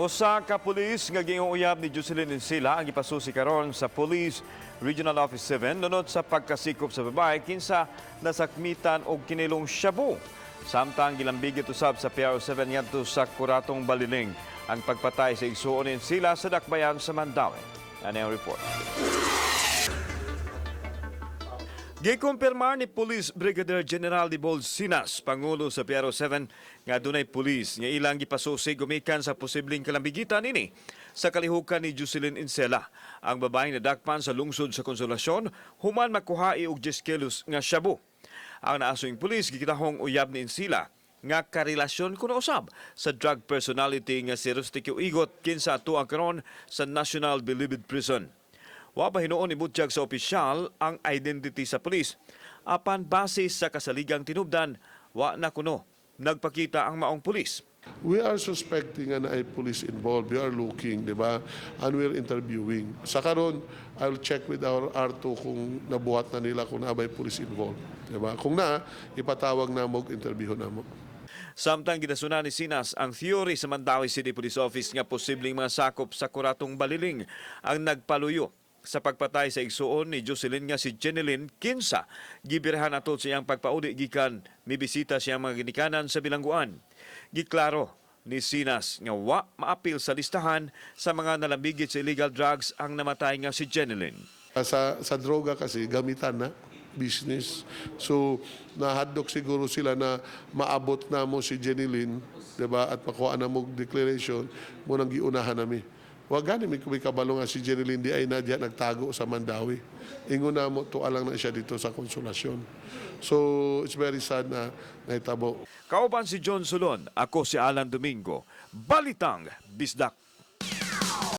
Usa ka pulis nga giunguyab ni Jocelyn Insila ang ipasusi karon sa Police Regional Office 7 nunod sa pagkasikop sa babae kinsa nasakmitan og kinilong shabu. Samtang gilambigit usab sa PRO7 ngadto sa Kuratong Baliling ang pagpatay sa igsuon ni Insila sa Dakbayan sa Mandawi. Ano ang report? Gikumpirmar ni Police Brigadier General de Bolsinas, Pangulo sa Piero 7, nga dunay pulis nga ilang gipasusi gumikan sa posibleng kalambigitan ini sa kalihukan ni Jocelyn Insela. Ang babaeng nadakpan sa lungsod sa Konsolasyon, human makuhai og 10 kilos nga shabu. Ang naasong pulis gikitahong uyab ni Insila nga karelasyon kuno usab sa drug personality nga si Rustico Igot kinsa ato ang karon sa National Bilibid Prison. Wa hinuon ibutyag sa opisyal ang identity sa pulis. Apan base sa kasaligang tinubdan, wa na kuno nagpakita ang maong pulis. We are suspecting na ay police involved. We are looking, di ba? And we're interviewing. Sa karon, I'll check with our R2 kung nabuhat na nila kung nabay police involved. Di ba? Kung na, ipatawag na mo, interview na mo. Samtang ginasuna ni Sinas ang theory sa Mandawi City Police Office nga posibleng mga sakop sa kuratong baliling ang nagpaluyo sa pagpatay sa igsuon ni Jocelyn nga si Jeneline Kinsa. Gibirahan ato sa iyang pagpauli gikan mibisita siya mga ginikanan sa bilangguan. Giklaro ni Sinas nga wa maapil sa listahan sa mga nalambigit sa illegal drugs ang namatay nga si Jeneline. Sa, sa droga kasi, gamitan na business. So, nahadlok siguro sila na maabot na mo si Jenny Lynn, di ba? At makuha na mo declaration, mo nang giunahan nami. Wag gani may kumay kabalo nga si Jenny Lynn di ay na diya nagtago sa Mandawi. Ingon na mo, tuwa lang na siya dito sa konsolasyon. So, it's very sad na nahitabo. Kauban si John Solon, ako si Alan Domingo. Balitang Bisdak.